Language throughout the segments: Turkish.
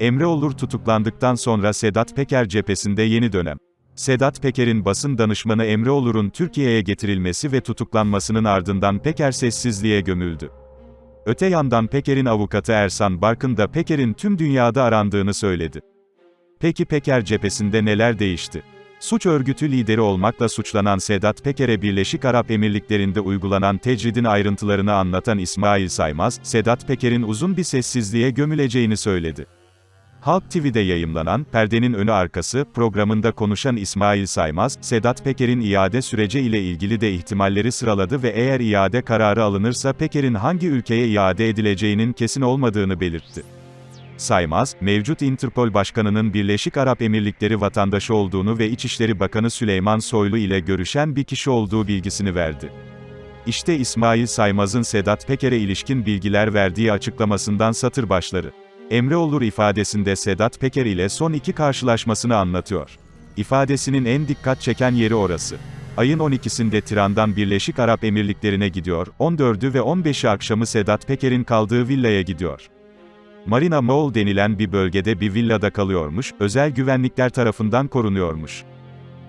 Emre Olur tutuklandıktan sonra Sedat Peker cephesinde yeni dönem. Sedat Peker'in basın danışmanı Emre Olur'un Türkiye'ye getirilmesi ve tutuklanmasının ardından Peker sessizliğe gömüldü. Öte yandan Peker'in avukatı Ersan Barkın da Peker'in tüm dünyada arandığını söyledi. Peki Peker cephesinde neler değişti? Suç örgütü lideri olmakla suçlanan Sedat Peker'e Birleşik Arap Emirlikleri'nde uygulanan tecridin ayrıntılarını anlatan İsmail Saymaz, Sedat Peker'in uzun bir sessizliğe gömüleceğini söyledi. Halk TV'de yayımlanan Perdenin Önü Arkası programında konuşan İsmail Saymaz, Sedat Peker'in iade süreci ile ilgili de ihtimalleri sıraladı ve eğer iade kararı alınırsa Peker'in hangi ülkeye iade edileceğinin kesin olmadığını belirtti. Saymaz, mevcut Interpol Başkanı'nın Birleşik Arap Emirlikleri vatandaşı olduğunu ve İçişleri Bakanı Süleyman Soylu ile görüşen bir kişi olduğu bilgisini verdi. İşte İsmail Saymaz'ın Sedat Peker'e ilişkin bilgiler verdiği açıklamasından satır başları. Emre Olur ifadesinde Sedat Peker ile son iki karşılaşmasını anlatıyor. İfadesinin en dikkat çeken yeri orası. Ayın 12'sinde Tiran'dan Birleşik Arap Emirlikleri'ne gidiyor, 14'ü ve 15'i akşamı Sedat Peker'in kaldığı villaya gidiyor. Marina Mall denilen bir bölgede bir villada kalıyormuş, özel güvenlikler tarafından korunuyormuş.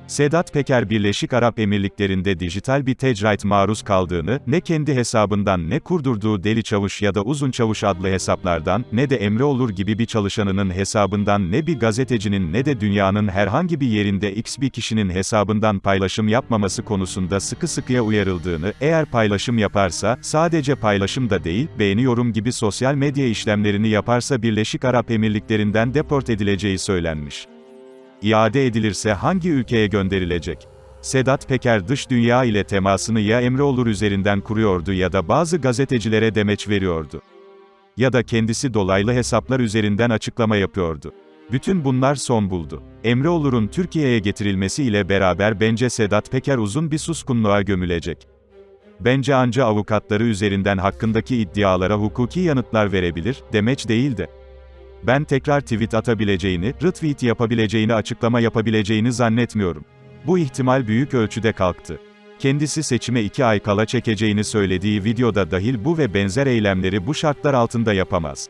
Sedat Peker Birleşik Arap Emirlikleri'nde dijital bir tecrit maruz kaldığını, ne kendi hesabından ne kurdurduğu Deli Çavuş ya da Uzun Çavuş adlı hesaplardan, ne de Emre Olur gibi bir çalışanının hesabından ne bir gazetecinin ne de dünyanın herhangi bir yerinde X bir kişinin hesabından paylaşım yapmaması konusunda sıkı sıkıya uyarıldığını, eğer paylaşım yaparsa, sadece paylaşım da değil, beğeni yorum gibi sosyal medya işlemlerini yaparsa Birleşik Arap Emirlikleri'nden deport edileceği söylenmiş iade edilirse hangi ülkeye gönderilecek? Sedat Peker dış dünya ile temasını ya Emre Olur üzerinden kuruyordu ya da bazı gazetecilere demeç veriyordu. Ya da kendisi dolaylı hesaplar üzerinden açıklama yapıyordu. Bütün bunlar son buldu. Emre Olur'un Türkiye'ye getirilmesi ile beraber bence Sedat Peker uzun bir suskunluğa gömülecek. Bence anca avukatları üzerinden hakkındaki iddialara hukuki yanıtlar verebilir, demeç değil de ben tekrar tweet atabileceğini, retweet yapabileceğini açıklama yapabileceğini zannetmiyorum. Bu ihtimal büyük ölçüde kalktı. Kendisi seçime iki ay kala çekeceğini söylediği videoda dahil bu ve benzer eylemleri bu şartlar altında yapamaz.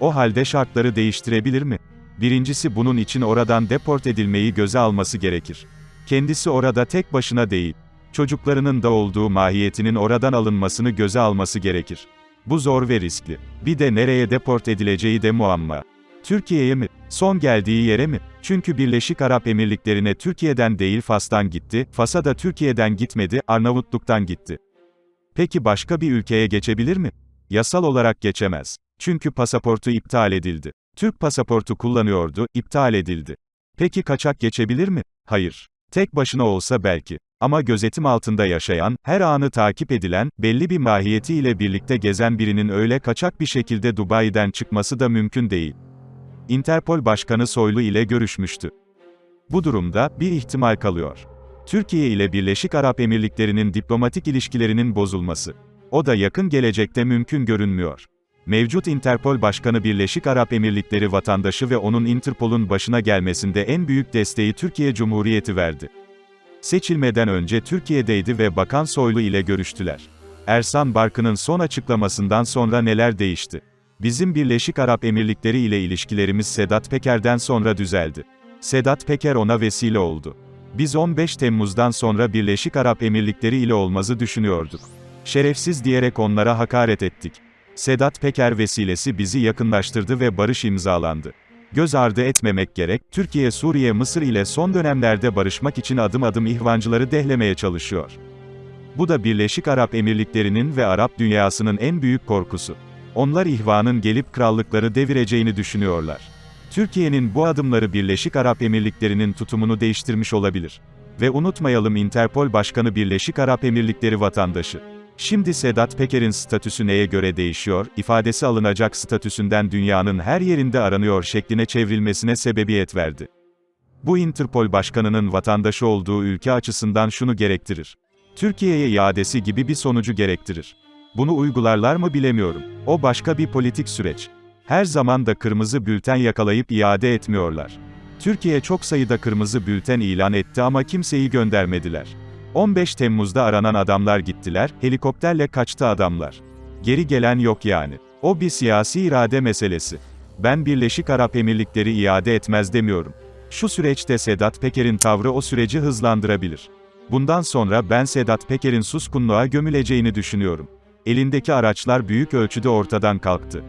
O halde şartları değiştirebilir mi? Birincisi bunun için oradan deport edilmeyi göze alması gerekir. Kendisi orada tek başına değil. Çocuklarının da olduğu mahiyetinin oradan alınmasını göze alması gerekir. Bu zor ve riskli. Bir de nereye deport edileceği de muamma. Türkiye'ye mi? Son geldiği yere mi? Çünkü Birleşik Arap Emirlikleri'ne Türkiye'den değil Fas'tan gitti, Fas'a da Türkiye'den gitmedi, Arnavutluk'tan gitti. Peki başka bir ülkeye geçebilir mi? Yasal olarak geçemez. Çünkü pasaportu iptal edildi. Türk pasaportu kullanıyordu, iptal edildi. Peki kaçak geçebilir mi? Hayır. Tek başına olsa belki. Ama gözetim altında yaşayan, her anı takip edilen, belli bir mahiyetiyle birlikte gezen birinin öyle kaçak bir şekilde Dubai'den çıkması da mümkün değil. Interpol Başkanı Soylu ile görüşmüştü. Bu durumda, bir ihtimal kalıyor. Türkiye ile Birleşik Arap Emirlikleri'nin diplomatik ilişkilerinin bozulması. O da yakın gelecekte mümkün görünmüyor. Mevcut Interpol Başkanı Birleşik Arap Emirlikleri vatandaşı ve onun Interpol'un başına gelmesinde en büyük desteği Türkiye Cumhuriyeti verdi. Seçilmeden önce Türkiye'deydi ve Bakan Soylu ile görüştüler. Ersan Barkın'ın son açıklamasından sonra neler değişti? Bizim Birleşik Arap Emirlikleri ile ilişkilerimiz Sedat Peker'den sonra düzeldi. Sedat Peker ona vesile oldu. Biz 15 Temmuz'dan sonra Birleşik Arap Emirlikleri ile olmazı düşünüyorduk. Şerefsiz diyerek onlara hakaret ettik. Sedat Peker vesilesi bizi yakınlaştırdı ve barış imzalandı. Göz ardı etmemek gerek, Türkiye Suriye Mısır ile son dönemlerde barışmak için adım adım ihvancıları dehlemeye çalışıyor. Bu da Birleşik Arap Emirlikleri'nin ve Arap dünyasının en büyük korkusu. Onlar ihvanın gelip krallıkları devireceğini düşünüyorlar. Türkiye'nin bu adımları Birleşik Arap Emirlikleri'nin tutumunu değiştirmiş olabilir. Ve unutmayalım Interpol Başkanı Birleşik Arap Emirlikleri vatandaşı. Şimdi Sedat Peker'in statüsü neye göre değişiyor, ifadesi alınacak statüsünden dünyanın her yerinde aranıyor şekline çevrilmesine sebebiyet verdi. Bu Interpol Başkanı'nın vatandaşı olduğu ülke açısından şunu gerektirir. Türkiye'ye iadesi gibi bir sonucu gerektirir. Bunu uygularlar mı bilemiyorum. O başka bir politik süreç. Her zaman da kırmızı bülten yakalayıp iade etmiyorlar. Türkiye çok sayıda kırmızı bülten ilan etti ama kimseyi göndermediler. 15 Temmuz'da aranan adamlar gittiler, helikopterle kaçtı adamlar. Geri gelen yok yani. O bir siyasi irade meselesi. Ben Birleşik Arap Emirlikleri iade etmez demiyorum. Şu süreçte Sedat Peker'in tavrı o süreci hızlandırabilir. Bundan sonra ben Sedat Peker'in suskunluğa gömüleceğini düşünüyorum. Elindeki araçlar büyük ölçüde ortadan kalktı.